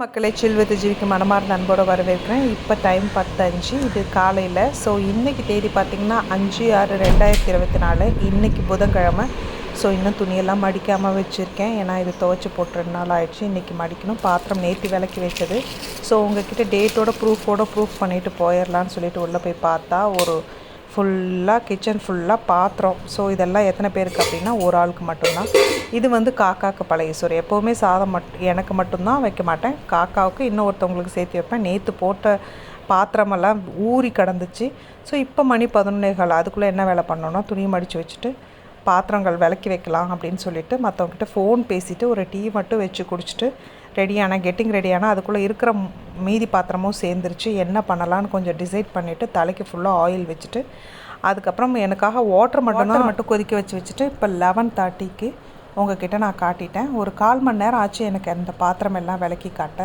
மக்களை சில்வத்து ஜீவிக்கு மனமார்ந்த அன்போடு வரவேற்கிறேன். இப்போ டைம் பத்தஞ்சு. இது காலையில். ஸோ இன்றைக்கி தேதி பார்த்திங்கன்னா அஞ்சு ஆறு ரெண்டாயிரத்தி இருபத்தி நாலு. இன்றைக்கி புதன்கிழமை. ஸோ இன்னும் துணியெல்லாம் மடிக்காமல் வச்சுருக்கேன். ஏன்னா இது துவைச்சி போட்டு ரெண்டு நாள் ஆயிடுச்சு. இன்றைக்கி மடிக்கணும். பாத்திரம் நேற்று விளக்கி வச்சது. ஸோ உங்ககிட்ட டேட்டோட ப்ரூஃபோட ப்ரூஃப் பண்ணிவிட்டு போயிடலான்னு சொல்லிட்டு உள்ளே போய் பார்த்தா ஒரு ஃபுல்லாக கிச்சன் ஃபுல்லாக பாத்திரம். ஸோ இதெல்லாம் எத்தனை பேருக்கு அப்படின்னா ஒரு ஆளுக்கு மட்டும்தான். இது வந்து காக்காவுக்கு பழைய சோறு. எப்போவுமே சாதம் மட் எனக்கு மட்டும்தான் வைக்க மாட்டேன். காக்காவுக்கு இன்னும் ஒருத்தவங்களுக்கு சேர்த்து வைப்பேன். நேற்று போட்ட பாத்திரமெல்லாம் ஊறி கிடந்துச்சு. ஸோ இப்போ மணி பதினொன்னேகால் அதுக்குள்ளே என்ன வேலை பண்ணோன்னா துணி மடித்து வச்சுட்டு பாத்திரங்கள் விளக்கி வைக்கலாம் அப்படின்னு சொல்லிட்டு மற்றவங்ககிட்ட ஃபோன் பேசிவிட்டு ஒரு டீ மட்டும் வச்சு குடிச்சிட்டு ரெடியான கெட்டிங் ரெடியான அதுக்குள்ளே இருக்கிற மீதி பாத்திரமும் சேர்ந்துருச்சு. என்ன பண்ணலான்னு கொஞ்சம் டிசைட் பண்ணிவிட்டு தலைக்கு ஃபுல்லாக ஆயில் வச்சுட்டு அதுக்கப்புறம் எனக்காக வாட்டர் மட்டும் தான் மட்டும் கொதிக்க வச்சு வச்சுட்டு இப்போ லெவன் தேர்ட்டிக்கு உங்ககிட்ட நான் காட்டிட்டேன். ஒரு கால் மணி நேரம் ஆச்சு எனக்கு அந்த பாத்திரம் எல்லாம் விளக்கி காட்ட.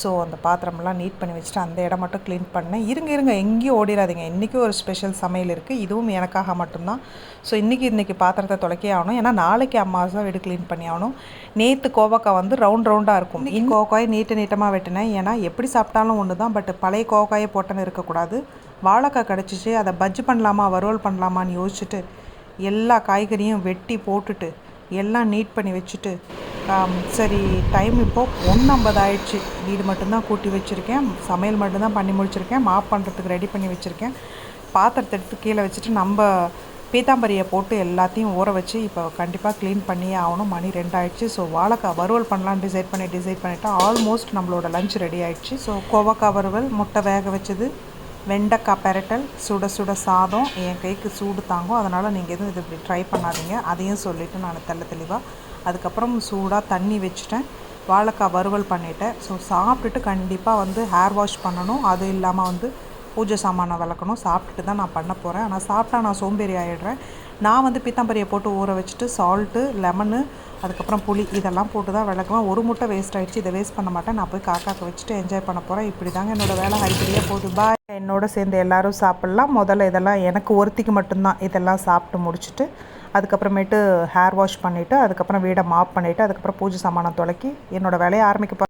ஸோ அந்த பாத்திரமெல்லாம் நீட் பண்ணி வச்சுட்டு அந்த இடம் மட்டும் க்ளீன் பண்ணேன். இருங்க இருங்க எங்கேயும் ஓடிடாதீங்க இன்றைக்கும் ஒரு ஸ்பெஷல் சமையல் இருக்குது இதுவும் எனக்காக மட்டும்தான். ஸோ இன்றைக்கி இன்றைக்கி பாத்திரத்தை துளைக்கே ஆகணும். ஏன்னா நாளைக்கு அம்மாவாசை தான் வீடு க்ளீன் பண்ணி ஆகணும். நேற்று கோவக்காய் வந்து ரவுண்ட் ரவுண்டாக இருக்கும். இன்னைக்கு கோவக்காயை நீட்டு நீட்டமாக வெட்டினேன். ஏன்னா எப்படி சாப்பிட்டாலும் ஒன்று தான் பட் பழைய கோவக்காயை போட்டேன்னு இருக்கக்கூடாது. வாழைக்காய் கிடச்சிச்சு. அதை பஜ்ஜி பண்ணலாமா? வறுவல் பண்ணலாமான்னு யோசிச்சுட்டு எல்லா காய்கறியும் வெட்டி போட்டுட்டு எல்லாம் நீட் பண்ணி வச்சுட்டு சரி டைம் இப்போது ஒன்றம்பது ஆயிடுச்சு வீடு மட்டும்தான் கூட்டி வச்சுருக்கேன். சமையல் மட்டும்தான் பண்ணி முடிச்சிருக்கேன். மாப் பண்ணுறதுக்கு ரெடி பண்ணி வச்சுருக்கேன். பாத்திரத்தை எடுத்து கீழே வச்சுட்டு நம்ம பீத்தாம்பரியை போட்டு எல்லாத்தையும் ஊற வச்சு இப்போ கண்டிப்பாக க்ளீன் பண்ணியே ஆகணும். மணி ரெண்டாயிடுச்சு. ஸோ வாழைக்காய் வறுவல் பண்ணலான்னு டிசைட் பண்ணி டிசைட் பண்ணிவிட்டு ஆல்மோஸ்ட் நம்மளோட லஞ்ச் ரெடி ஆயிடுச்சு. ஸோ கோவக்காய் வறுவல் முட்டை வேக வச்சது வெண்டைக்காய் பெரட்டல் சுட சுட சாதம் என் கைக்கு சூடு தாங்கும். அதனால் நீங்கள் எதுவும் இது இப்படி ட்ரை பண்ணாதீங்க. அதையும் சொல்லிவிட்டு நான் தெள்ள தெளிவாக அதுக்கப்புறம் சூடாக தண்ணி வச்சுட்டேன். வாழைக்காய் வறுவல் பண்ணிட்டேன். ஸோ சாப்பிட்டுட்டு கண்டிப்பாக வந்து ஹேர் வாஷ் பண்ணணும். அது இல்லாமல் வந்து பூஜை சாமானை விளக்கணும். சாப்பிட்டுட்டு தான் நான் பண்ண போகிறேன் ஆனால் சாப்பிட்டா நான் சோம்பேறி ஆகிடுறேன் நான் வந்து பீத்தாம்பரியை போட்டு ஊற வச்சுட்டு சால்ட்டு லெமனு அதுக்கப்புறம் புளி இதெல்லாம் போட்டு தான் விளக்குவேன். ஒரு முட்டை வேஸ்ட் ஆகிடுச்சு இதை வேஸ்ட் பண்ண மாட்டேன். நான் போய் காக்காக்க வச்சுட்டு என்ஜாய் பண்ண போகிறேன் இப்படி தாங்க என்னோட வேலை. ஹைப்படியாக போகுது. பாய் என்னோட சேர்ந்து எல்லாரும் சாப்பிட்லாம். முதல்ல இதெல்லாம் எனக்கு ஒருத்திக்கு மட்டும்தான். இதெல்லாம் சாப்பிட்டு முடிச்சுட்டு அதுக்கப்புறமேட்டு ஹேர் வாஷ் பண்ணிவிட்டு அதுக்கப்புறம் வீடை மாப் பண்ணிவிட்டு அதுக்கப்புறம் பூஜை சாமானம் துலக்கி என்னோடய வேலையை ஆரம்பிக்க